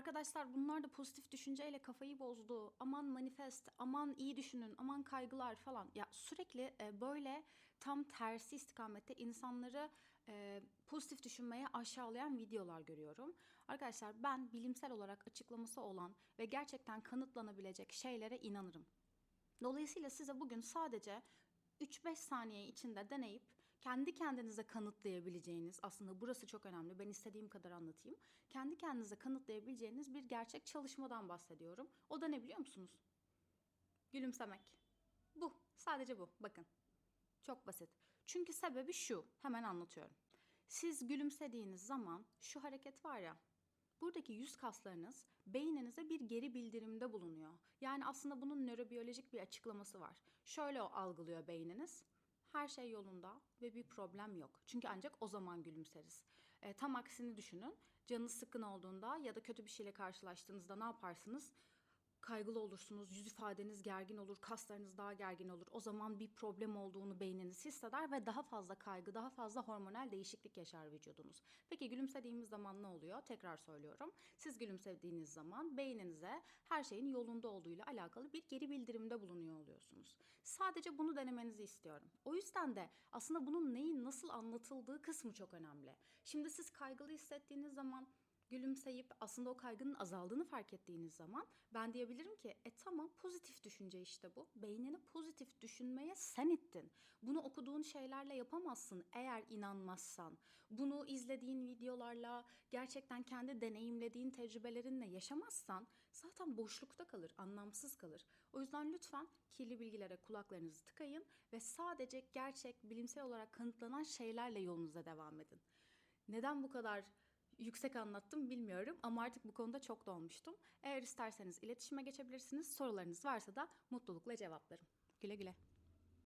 arkadaşlar bunlar da pozitif düşünceyle kafayı bozdu. Aman manifest, aman iyi düşünün, aman kaygılar falan. Ya sürekli e, böyle tam tersi istikamette insanları e, pozitif düşünmeye aşağılayan videolar görüyorum. Arkadaşlar ben bilimsel olarak açıklaması olan ve gerçekten kanıtlanabilecek şeylere inanırım. Dolayısıyla size bugün sadece 3-5 saniye içinde deneyip kendi kendinize kanıtlayabileceğiniz aslında burası çok önemli. Ben istediğim kadar anlatayım. Kendi kendinize kanıtlayabileceğiniz bir gerçek çalışmadan bahsediyorum. O da ne biliyor musunuz? Gülümsemek. Bu. Sadece bu. Bakın. Çok basit. Çünkü sebebi şu. Hemen anlatıyorum. Siz gülümsediğiniz zaman şu hareket var ya. Buradaki yüz kaslarınız beyninize bir geri bildirimde bulunuyor. Yani aslında bunun nörobiyolojik bir açıklaması var. Şöyle algılıyor beyniniz. Her şey yolunda ve bir problem yok. Çünkü ancak o zaman gülümseriz. E, tam aksini düşünün. Canınız sıkkın olduğunda ya da kötü bir şeyle karşılaştığınızda ne yaparsınız? Kaygılı olursunuz, yüz ifadeniz gergin olur, kaslarınız daha gergin olur. O zaman bir problem olduğunu beyniniz hisseder ve daha fazla kaygı, daha fazla hormonal değişiklik yaşar vücudunuz. Peki gülümsediğimiz zaman ne oluyor? Tekrar söylüyorum. Siz gülümsediğiniz zaman beyninize her şeyin yolunda olduğuyla alakalı bir geri bildirimde bulunuyor oluyorsunuz. Sadece bunu denemenizi istiyorum. O yüzden de aslında bunun neyin nasıl anlatıldığı kısmı çok önemli. Şimdi siz kaygılı hissettiğiniz zaman gülümseyip aslında o kaygının azaldığını fark ettiğiniz zaman ben diyebilirim ki e tamam pozitif düşünce işte bu. Beynini pozitif düşünmeye sen ittin. Bunu okuduğun şeylerle yapamazsın eğer inanmazsan. Bunu izlediğin videolarla gerçekten kendi deneyimlediğin tecrübelerinle yaşamazsan zaten boşlukta kalır, anlamsız kalır. O yüzden lütfen kirli bilgilere kulaklarınızı tıkayın ve sadece gerçek bilimsel olarak kanıtlanan şeylerle yolunuza devam edin. Neden bu kadar yüksek anlattım bilmiyorum ama artık bu konuda çok dolmuştum. Eğer isterseniz iletişime geçebilirsiniz. Sorularınız varsa da mutlulukla cevaplarım. Güle güle.